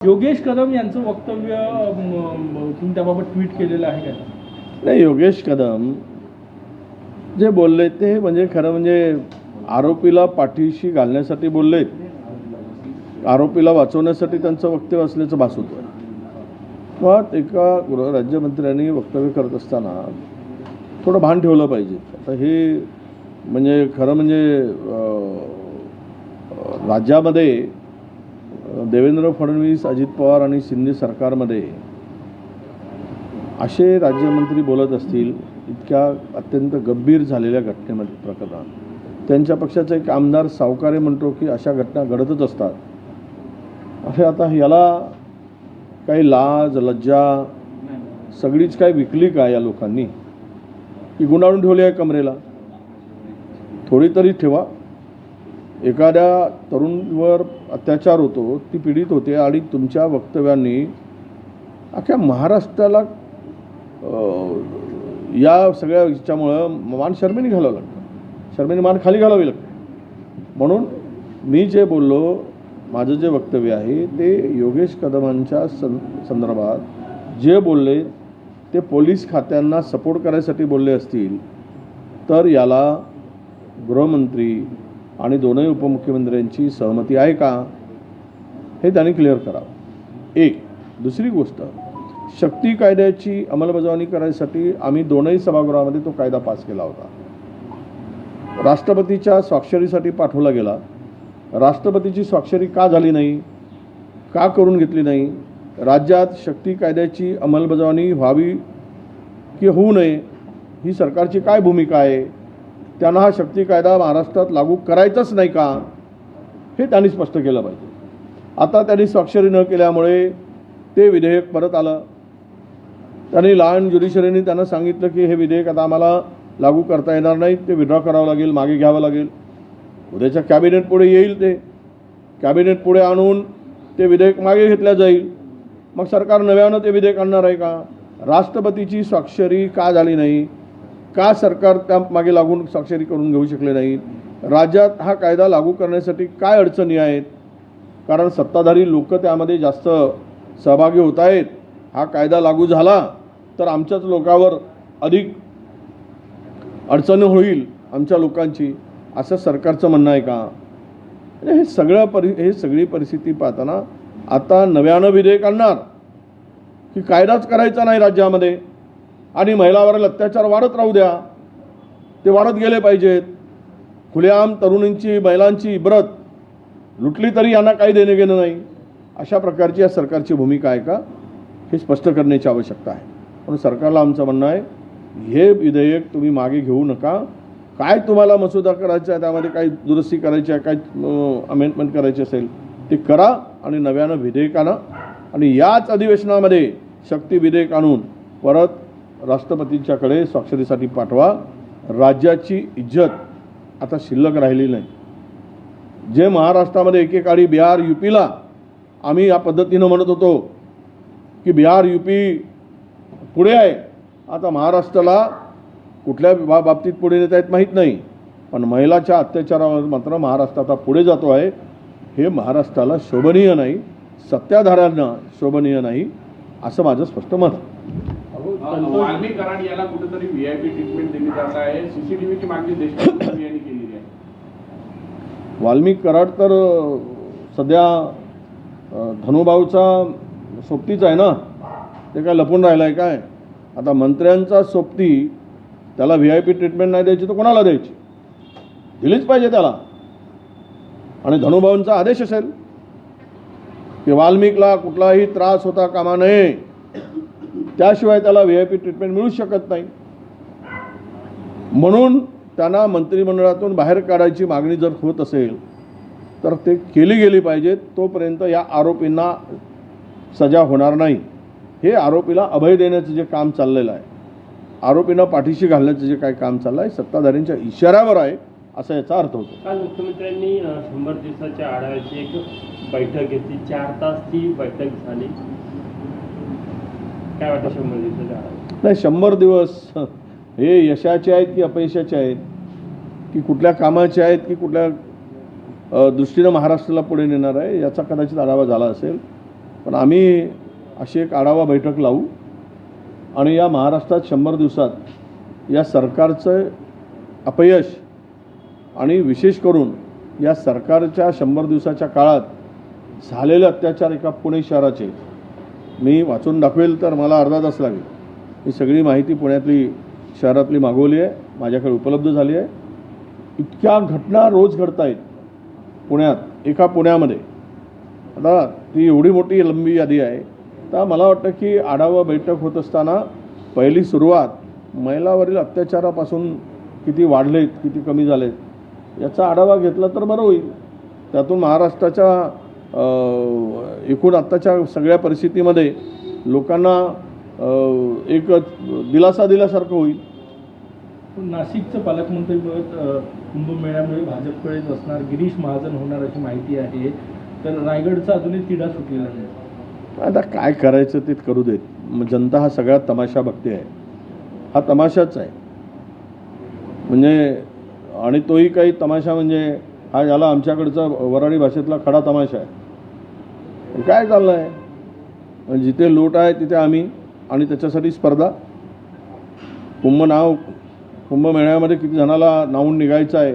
योगेश कदम यांचं वक्तव्य तुम्ही त्याबाबत ट्विट केलेलं आहे का? नाही योगेश कदम जे बोलले ते म्हणजे खरं म्हणजे आरोपीला पाठीशी घालण्यासाठी बोललेत आरोपीला वाचवण्यासाठी त्यांचं वक्तव्य असल्याचं भास होतं एका गृह राज्यमंत्र्यांनी वक्तव्य करत असताना थोडं भान ठेवलं पाहिजे. आता हे म्हणजे खरं म्हणजे राज्यामध्ये देवेंद्र फडणवीस अजित पवार आणि शिंदे सरकारमध्ये असे राज्यमंत्री बोलत असतील इतक्या अत्यंत गंभीर झालेल्या घटनेमध्ये प्रकरणात त्यांच्या पक्षाचा एक आमदार सावकारे म्हणतो की अशा घटना घडतच असतात. असे आता याला काही लाज लज्जा सगळीच काय विकली का या लोकांनी? की गुंडाळून ठेवली आहे कमरेला? थोडी तरी ठेवा. एखाद्या तरुणवर अत्याचार होतो ती पीडित होते आणि तुमच्या वक्तव्यांनी अख्ख्या महाराष्ट्राला या सगळ्या याच्यामुळं मान शर्मेने घालावं लागतं. शर्मेने मान खाली घालावी लागते. म्हणून मी जे बोललो माझं जे वक्तव्य आहे ते योगेश कदमांच्या सं संदर्भात जे बोलले ते पोलीस खात्यांना सपोर्ट करायसाठी बोलले असतील तर याला गृहमंत्री आणि दोनही उपमुख्यमंत्र्यांची सहमती आहे का? हे त्यांनी क्लिअर करावं. एक दुसरी गोष्ट शक्ती कायद्याची अंमलबजावणी करायसाठी आम्ही दोनही सभागृहामध्ये तो कायदा पास केला होता. राष्ट्रपतीच्या स्वाक्षरीसाठी पाठवला गेला. राष्ट्रपतीची स्वाक्षरी का झाली नाही? का करून घेतली नाही? राज्यात शक्ती कायद्याची अंमलबजावणी व्हावी की होऊ नये? ही सरकारची काय भूमिका आहे? त्यांना हा शक्ती कायदा महाराष्ट्रात लागू करायचाच नाही का? हे त्यांनी स्पष्ट केलं पाहिजे. आता त्यांनी स्वाक्षरी न केल्यामुळे ते विधेयक परत आलं. त्यांनी लहान ज्युडिशरीने त्यांना सांगितलं की हे विधेयक आता आम्हाला लागू करता येणार नाही. ते विड्रॉ करावं लागेल मागे घ्यावं लागेल. उद्याच्या कॅबिनेट पुढे येईल ते. कॅबिनेट पुढे आणून ते विधेयक मागे घेतल्या जाईल. मग सरकार नव्यानं ते विधेयक आणणार आहे का? राष्ट्रपतीची स्वाक्षरी का झाली नाही? का सरकार त्या मागे लागून स्वाक्षरी करून घेऊ शकले नाही? राज्यात हा कायदा लागू करण्यासाठी काय अडचणी आहेत? कारण सत्ताधारी लोक त्यामध्ये जास्त सहभागी होत आहेत. हा कायदा लागू झाला तर आमच्याच लोकावर अधिक अडचण होईल आमच्या लोकांची असं सरकारचं म्हणणं आहे का? म्हणजे हे सगळं परि हे सगळी परिस्थिती पाहताना आता नव्यानं विधेयक आणणार. की कायदाच करायचा नाही राज्यामध्ये. आणि महिलावरील अत्याचार वाढत राहू द्या. ते वाढत गेले पाहिजेत. खुलेआम तरुणींची महिलांची इब्रत लुटली तरी यांना काही देणे घेणं नाही. अशा प्रकारची या सरकारची भूमिका आहे का? हे स्पष्ट करण्याची आवश्यकता आहे. म्हणून सरकारला आमचं म्हणणं आहे हे विधेयक तुम्ही मागे घेऊ नका. काय तुम्हाला मसुदा करायचा आहे त्यामध्ये काही दुरुस्ती करायची आहे काय अमेंडमेंट करायची असेल ते करा आणि नव्यानं विधेयक आणा आणि याच अधिवेशनामध्ये शक्ती विधेयक आणून परत राष्ट्रपतींच्याकडे स्वाक्षरीसाठी पाठवा. राज्याची इज्जत आता शिल्लक राहिली नाही. जे महाराष्ट्रामध्ये एकेकाळी बिहार युपीला आम्ही या पद्धतीनं म्हणत होतो की बिहार युपी पुढे आहे. आता महाराष्ट्राला कुठल्या बा बाबतीत पुढे नेता येत माहीत नाही. पण महिलाच्या अत्याचारावर मात्र महाराष्ट्र आता पुढे जातो आहे. हे महाराष्ट्राला शोभनीय नाही. सत्ताधाऱ्यांना शोभनीय नाही असं माझं स्पष्ट मत आहे. वाल्मिक कराड याला कुठेतरी व्हीआयपी ट्रीटमेंट दिली जात आहे. सीसीटीव्हीची मागणी देशमुख यांनी केलेली आहे. वाल्मिक कराड तर सध्या धनुभाऊचा सोबतीच आहे ना? ते काय लपून राहिलं आहे काय? आता मंत्र्यांचा सोबती त्याला व्ही आय पी ट्रीटमेंट नाही द्यायची तर कोणाला द्यायची? दिलीच पाहिजे त्याला. आणि धनुभाऊंचा आदेश असेल. की वाल्मिकला कुठलाही त्रास होता कामा नये. त्याशिवाय त्याला व्ही आय पी ट्रीटमेंट मिळू शकत नाही. म्हणून त्यांना मंत्रिमंडळातून बाहेर काढायची मागणी जर होत असेल तर ते केली गेली पाहिजे तोपर्यंत या आरोपींना सजा होणार नाही. हे आरोपीला अभय देण्याचं जे काम चाललेलं आहे आरोपींना पाठीशी घालण्याचं जे काय काम चाललं आहे सत्ताधाऱ्यांच्या इशाऱ्यावर आहे असा याचा अर्थ होतो. काल मुख्यमंत्र्यांनी शंभर दिवसाच्या आढाव्याची एक बैठक घेतली. चार तास ती बैठक झाली. काय वाटतं शंभर दिवसाच्या नाही शंभर दिवस. हे यशाचे आहेत की अपयशाचे आहेत? की कुठल्या कामाचे आहेत की कुठल्या अ, दृष्टीनं महाराष्ट्राला पुढे नेणार आहे? याचा कदाचित आढावा झाला असेल. पण आम्ही अशी एक आढावा बैठक लावू. आणि या महाराष्ट्रात शंभर दिवसात या सरकारचं अपयश आणि विशेष करून या सरकारच्या शंभर दिवसाच्या काळात झालेले अत्याचार एका पुणे शहराचे. मी वाचून दाखवेल तर मला अर्धा तास लागेल. ही सगळी माहिती पुण्यातली शहरातली मागवली आहे. माझ्याकडे उपलब्ध झाली आहे. इतक्या घटना रोज घडत आहेत पुण्यात एका पुण्यामध्ये. आता ती एवढी मोठी लंबी यादी आहे. तर मला वाटतं की आढावा बैठक होत असताना पहिली सुरुवात महिलावरील अत्याचारापासून किती वाढलेत किती कमी झालेत याचा आढावा घेतला तर बरं होईल. त्यातून महाराष्ट्राच्या एकूण आत्ताच्या सगळ्या परिस्थितीमध्ये लोकांना एक दिलासा दिल्यासारखं होईल. नाशिकचं पालकमंत्रीपद कुंभमेळ्यामुळे भाजपकडेच असणार गिरीश महाजन होणार अशी माहिती आहे. तर रायगडचा अजूनही तिढा सुटलेला नाही. आता काय करायचं ते करू देत. मग जनता हा सगळा तमाशा बघते आहे. हा तमाशाच आहे. म्हणजे आणि तोही काही तमाशा म्हणजे हा याला आमच्याकडचा वराडी भाषेतला खडा तमाशा आहे. काय चाललं आहे जिथे लूट आहे तिथे आम्ही आणि त्याच्यासाठी स्पर्धा. कुंभ नाव कुंभमेळ्यामध्ये किती जणाला नावून निघायचं आहे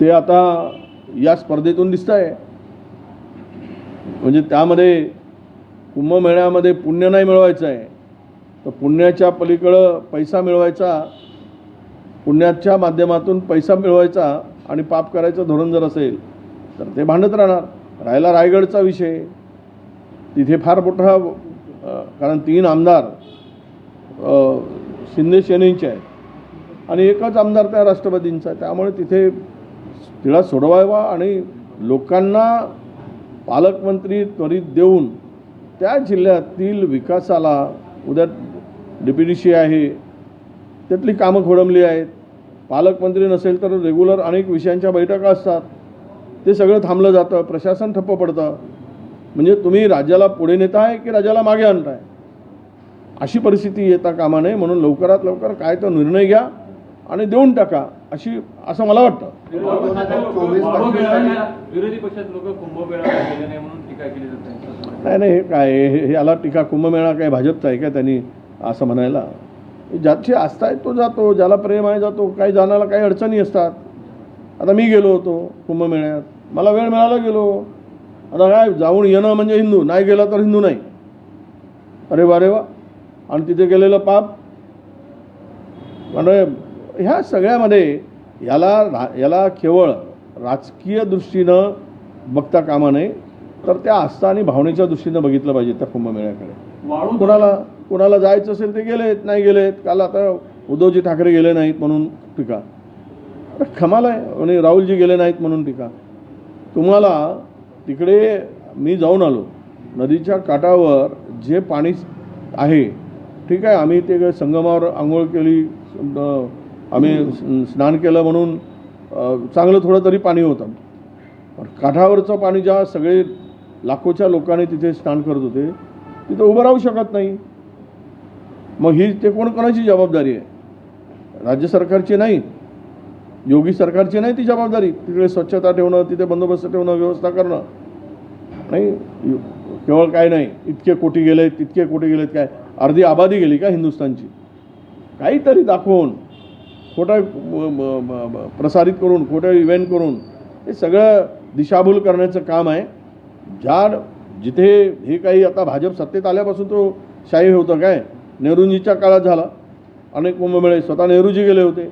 ते आता या स्पर्धेतून दिसत आहे म्हणजे त्यामध्ये कुंभमेळ्यामध्ये पुण्य नाही मिळवायचं आहे. तर पुण्याच्या पलीकडं पैसा मिळवायचा पुण्याच्या माध्यमातून पैसा मिळवायचा आणि पाप करायचं धोरण जर असेल तर ते भांडत राहणार. राहिला रायगडचा विषय. तिथे फार मोठा कारण तीन आमदार शिंदे सेनेचे आहेत. आणि एकच आमदार त्या राष्ट्रवादींचा आहे. त्यामुळे तिथे तिला सोडवावा आणि लोकांना पालकमंत्री त्वरित देऊन त्या जिल्ह्यातील विकासाला उद्या डिप्युटीशी आहे त्यातली कामं खोडंबली आहेत. पालकमंत्री नसेल तर रेग्युलर अनेक विषयांच्या बैठका असतात. ते सगळं थांबलं जातं प्रशासन ठप्प पडतं. म्हणजे तुम्ही राज्याला पुढे नेताय की राज्याला मागे आणताय? अशी परिस्थिती येता कामा नये म्हणून लवकरात लवकर काय तो निर्णय घ्या आणि देऊन टाका अशी असं मला वाटतं. नाही नाही हे काय हे हे याला टीका कुंभमेळा काय भाजपचा आहे का त्यांनी असं म्हणायला? ज्याची आस्था आहे तो जातो ज्याला प्रेम आहे जातो काही जाण्याला काही अडचणी असतात. आता मी गेलो होतो कुंभमेळ्यात. मला वेळ मिळाला गेलो. आता काय जाऊन येणं म्हणजे हिंदू नाही गेला तर हिंदू नाही. अरे वा रे वा. आणि तिथे गेलेलं पाप. म्हणजे ह्या सगळ्यामध्ये याला रा याला केवळ राजकीय दृष्टीनं बघता कामा नये तर त्या आस्था आणि भावनेच्या दृष्टीनं बघितलं पाहिजे त्या कुंभमेळ्याकडे. वाळू कुणाला कुणाला जायचं असेल ते गेलेत नाही गेलेत. काल आता उद्धवजी ठाकरे गेले नाहीत म्हणून टीका. कमाल आहे आणि राहुलजी गेले नाहीत म्हणून टीका. तुम्हाला तिकडे मी जाऊन आलो. नदीच्या काठावर जे पाणी आहे ठीक आहे आम्ही ते संगमावर आंघोळ केली आम्ही स्नान केलं म्हणून चांगलं थोडं तरी पाणी होतं. पण काठावरचं पाणी ज्या सगळे लाखोच्या लोकांनी तिथे स्नान करत होते तिथं उभं राहू शकत नाही. मग ही ते कोण कोणाची जबाबदारी आहे? राज्य सरकारची नाही. योगी सरकारची नाही ती जबाबदारी. तिकडे स्वच्छता ठेवणं तिथे बंदोबस्त ठेवणं व्यवस्था करणं. नाही केवळ काय नाही इतके कोटी गेले तितके कोटी गेलेत काय? अर्धी आबादी गेली का हिंदुस्थानची? काहीतरी दाखवून खोटा प्रसारित करून खोटं इव्हेंट करून हे सगळं दिशाभूल करण्याचं काम आहे. ज्या जिथे हे काही आता भाजप सत्तेत आल्यापासून तो शाही होतं काय? नेहरूंजीच्या काळात झाला. अनेक कुंभमेळे स्वतः नेहरूजी गेले होते.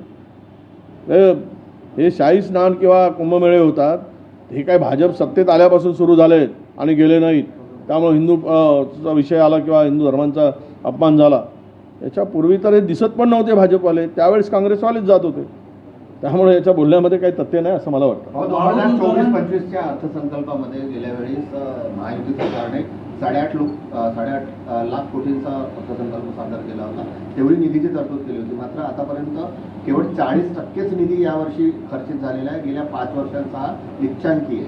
हे- शाही स्नान किंवा कुंभमेळे होतात हे काय भाजप सत्तेत आल्यापासून सुरू झाले आणि गेले नाहीत. त्यामुळे हिंदू चा विषय आला किंवा हिंदू धर्मांचा अपमान झाला. याच्यापूर्वी तर हे दिसत पण नव्हते भाजपवाले त्यावेळेस काँग्रेसवालेच जात होते. त्यामुळे याच्या बोलण्यामध्ये काही तथ्य नाही असं मला वाटतं. दोन हजार चोवीस पंचवीसच्या अर्थसंकल्पामध्ये गेल्या वेळेस महायुती सरकारने साडेआठ लोक साडेआठ लाख कोटींचा अर्थसंकल्प सादर केला होता. तेवढी निधीची तरतूद केली होती. मात्र आतापर्यंत केवळ चाळीस टक्केच निधी यावर्षी खर्चित झालेला आहे. गेल्या पाच वर्षांचा हा निच्चांकी आहे.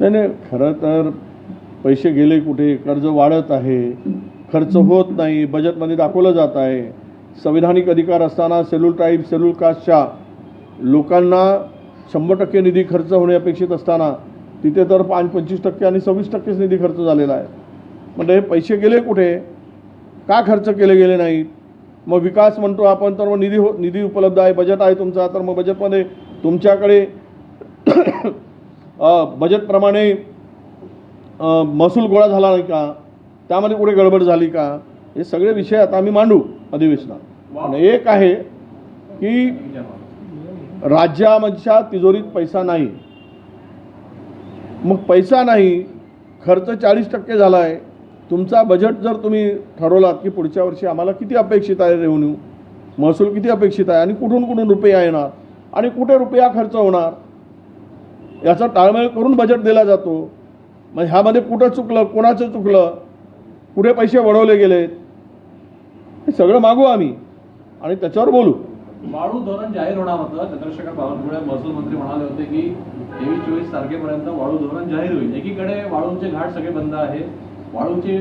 नाही नाही खरं तर पैसे गेले कुठे? कर्ज वाढत आहे. खर्च होत नाही. बजेटमध्ये दाखवलं जात आहे. संविधानिक अधिकार असताना सेल्युल ट्राईब सेल्युल कास्टच्या लोकांना शंभर टक्के निधी खर्च होणे अपेक्षित असताना तिथे तर पाच पंचवीस टक्के आणि सव्वीस टक्केच निधी खर्च झालेला आहे. म्हणजे हे पैसे गेले कुठे? का खर्च केले गेले नाहीत मग विकास म्हणतो आपण तर मग निधी हो निधी उपलब्ध आहे बजेट आहे तुमचा तर मग बजेटमध्ये तुमच्याकडे बजेटप्रमाणे महसूल गोळा झाला नाही का? त्यामध्ये कुठे गडबड झाली का? हे सगळे विषय आता आम्ही मांडू अधिवेशनात. आणि एक आहे की राज्यामधच्या तिजोरीत पैसा नाही. मग पैसा नाही खर्च चाळीस टक्के झाला आहे तुमचा बजेट जर तुम्ही ठरवलात की पुढच्या वर्षी आम्हाला किती अपेक्षित आहे रेव्हन्यू महसूल किती अपेक्षित आहे? आणि कुठून कुठून रुपया येणार? आणि कुठे रुपया खर्च होणार? याचा ताळमेळ करून बजेट दिला जातो. मग ह्यामध्ये कुठं चुकलं कोणाचं चुकलं? कुठे पैसे वळवले गेलेत? हे सगळं मागू आम्ही. आणि त्याच्यावर बोलू. वाळू धोरण जाहीर होणार होतं. चंद्रशेखर बावनकुळे महसूल मंत्री म्हणाले होते की तेवीस चोवीस तारखेपर्यंत वाळू धोरण जाहीर होईल. एकीकडे वाळूंचे घाट सगळे बंद आहेत. वाळूची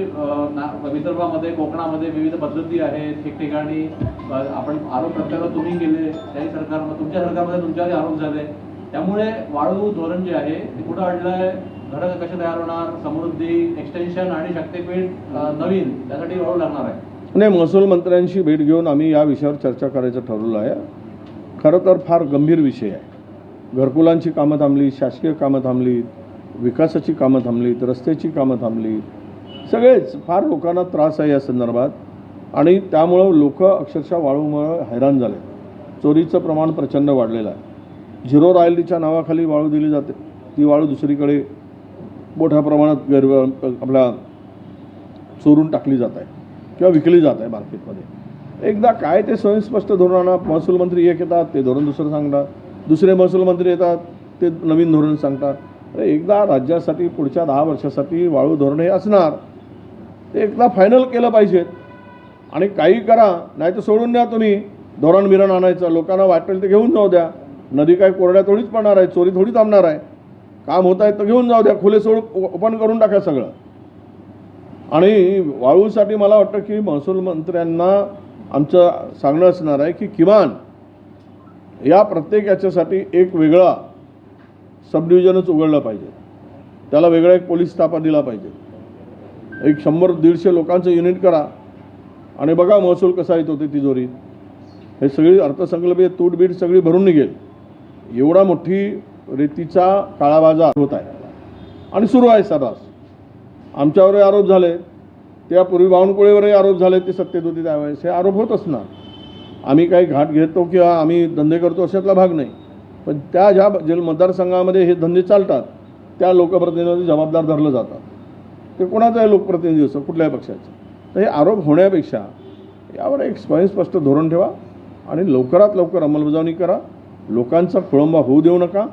ना- विदर्भामध्ये कोकणामध्ये विविध पद्धती आहेत ठिकठिकाणी आपण आरोप प्रत्यारोप तुम्ही केले त्याही सरकारमध्ये तुमच्या सरकारमध्ये तुमच्यावर आरोप झाले. त्यामुळे वाळू धोरण जे आहे ते कुठं अडलंय घरं कसे तयार होणार समृद्धी एक्सटेन्शन आणि शक्तीपीठ नवीन त्यासाठी वाळू लागणार आहे. नाही महसूल मंत्र्यांशी भेट घेऊन आम्ही या विषयावर चर्चा करायचं ठरवलं आहे. खरं तर फार गंभीर विषय आहे. घरकुलांची कामं थांबली शासकीय कामं थांबली विकासाची कामं थांबलीत रस्त्याची कामं थांबली सगळेच फार लोकांना त्रास आहे या संदर्भात. आणि त्यामुळं लोक अक्षरशः वाळूमुळं हैराण झाले. चोरीचं प्रमाण प्रचंड वाढलेलं आहे. झिरो रॉयल्टीच्या नावाखाली वाळू दिली जाते. ती वाळू दुसरीकडे मोठ्या प्रमाणात गैर आपल्या चोरून टाकली जात आहे किंवा विकली जात आहे मार्केटमध्ये. एकदा काय ते स्वयंस्पष्ट धोरणानं महसूल मंत्री एक येतात ते धोरण दुसरं सांगतात दुसरे महसूल मंत्री येतात ते नवीन धोरण सांगतात. एकदा राज्यासाठी पुढच्या दहा वर्षासाठी वाळू धोरण हे असणार. ते एकदा फायनल केलं पाहिजेत आणि काही करा नाही तर सोडून द्या तुम्ही. धोरण बिरण आणायचं लोकांना वाटेल ते घेऊन जाऊ द्या. नदी काय कोरड्या थोडीच पडणार आहे चोरी थोडी थांबणार आहे. काम होत आहे तर घेऊन जाऊ द्या खुले सोड ओपन करून टाका सगळं. आणि वाळूसाठी मला वाटतं की महसूल मंत्र्यांना आमचं सांगणं असणार आहे की किमान या प्रत्येक याच्यासाठी एक वेगळा सबडिव्हिजनच उघडलं पाहिजे. त्याला वेगळा एक पोलीस ताफा दिला पाहिजे. एक शंभर दीडशे लोकांचं युनिट करा. आणि बघा महसूल कसा येतो ते तिजोरीत हे सगळी अर्थसंकल्पीय तूटबीट सगळी भरून निघेल. एवढा मोठी रेतीचा काळाबाजार होत आहे. आणि सुरू आहे सर्रास. आमच्यावरही आरोप झाले. त्यापूर्वी बावनकुळेवरही आरोप झाले ते सत्तेत होते त्यावेळेस. हे आरोप होत असणार. आम्ही काही घाट घेतो किंवा आम्ही धंदे करतो अशातला भाग नाही. पण त्या ज्या जे मतदारसंघामध्ये हे धंदे चालतात त्या लोकप्रतिनिधी जबाबदार धरलं जातात. ते कोणाचाही लोकप्रतिनिधी असो कुठल्याही पक्षाचं. तर हे आरोप होण्यापेक्षा यावर एक स्वयंस्पष्ट धोरण ठेवा आणि लवकरात लवकर अंमलबजावणी करा. लोकांचा खोळंबा होऊ देऊ नका.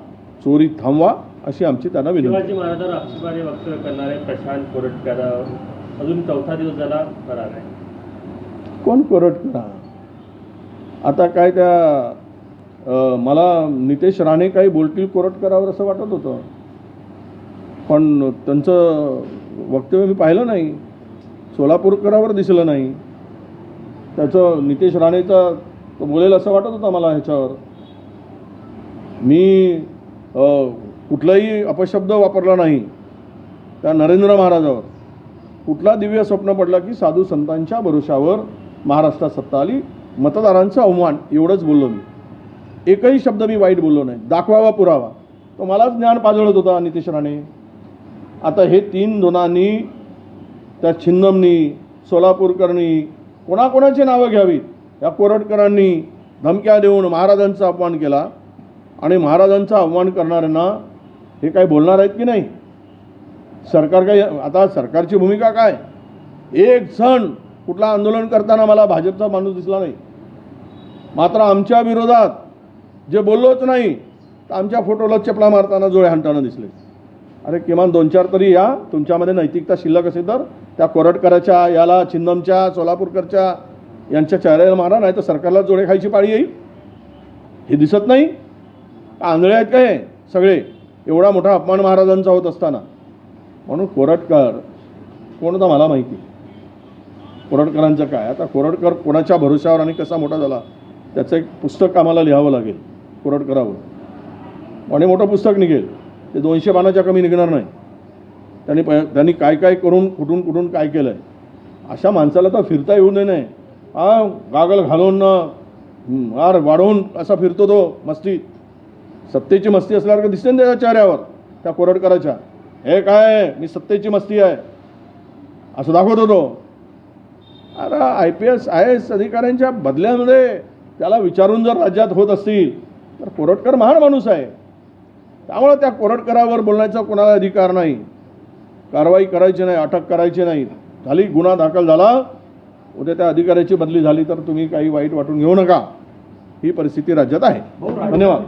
चोरी थांबवा अशी आमची त्यांना विनंती. आहे. महाराजांवर वक्तव्य करणारे प्रशांत कोरटकर अजून चौथा दिवस झाला फरार आहे. कोण कोरट करा आता काय त्या मला नितेश राणे काही बोलतील कोरट करावर असं वाटत होतं. पण त्यांचं वक्तव्य मी पाहिलं नाही. सोलापूरकरावर दिसलं नाही. त्याचं नितेश राणेचा तो बोलेल असं वाटत होतं मला ह्याच्यावर. मी कुठलाही अपशब्द वापरला नाही. त्या नरेंद्र महाराजावर. कुठला दिव्य स्वप्न पडलं की साधू संतांच्या भरोशावर महाराष्ट्रात सत्ता आली. मतदारांचा अवमान एवढंच बोललो मी. एकही शब्द मी वाईट बोललो नाही. दाखवावा पुरावा. तो मलाच ज्ञान पाजळत होता नितेश राणे. आता हे तीन जणांनी त्या छिन्नमनी सोलापूरकरणी कोणाकोणाची नावं घ्यावीत? या कोरटकरांनी धमक्या देऊन महाराजांचा अपमान केला. आणि महाराजांचा अपमान करणाऱ्यांना हे काही बोलणार आहेत की नाही? सरकार काही आता सरकारची भूमिका काय? एक जण कुठला आंदोलन करताना मला भाजपचा माणूस दिसला नाही. मात्र आमच्या विरोधात जे बोललोच नाही तर आमच्या फोटोला चपला मारताना जोळे हाणताना दिसले. अरे किमान दोन चार तरी या. तुमच्यामध्ये नैतिकता शिल्लक असेल तर त्या कोरटकराच्या याला छिंदमच्या सोलापूरकरच्या यांच्या चेहऱ्याला मारा नाही तर सरकारला जोडे खायची पाळी येईल. हे दिसत नाही. आंधळे आहेत काय सगळे. एवढा मोठा अपमान महाराजांचा होत असताना. म्हणून कोरटकर कोण मला माहिती? कोरटकरांचं काय? आता कोरटकर कोणाच्या भरोशावर आणि कसा मोठा झाला? त्याचं एक पुस्तक आम्हाला लिहावं लागेल कोरटकरावर आणि मोठं पुस्तक निघेल. ते दोनशे पानाच्या कमी निघणार नाही. त्यांनी प त्यांनी काय काय करून कुठून कुठून काय केलं आहे अशा माणसाला तर फिरता येऊ नये नाही. हा गागल घालून आर वाढवून असा फिरतो तो मस्ती. सत्तेची मस्ती असल्यासारखं दिसते ना त्याच्या चेहऱ्यावर त्या कोरटकराच्या हे काय? मी सत्तेची मस्ती आहे. असं दाखवत होतो अरे I P S I S अधिकाऱ्यांच्या बदल्यामध्ये त्याला विचारून जर राज्यात होत असतील तर कोरटकर महान माणूस आहे. त्यामुळे त्या कोरटकरावर बोलण्याचा कोणाला अधिकार नाही. कारवाई करायची नाही अटक करायची नाही. झाली गुन्हा दाखल झाला. उद्या त्या अधिकाऱ्याची बदली झाली तर तुम्ही काही वाईट वाटून घेऊ नका. ही परिस्थिती राज्यात आहे. धन्यवाद.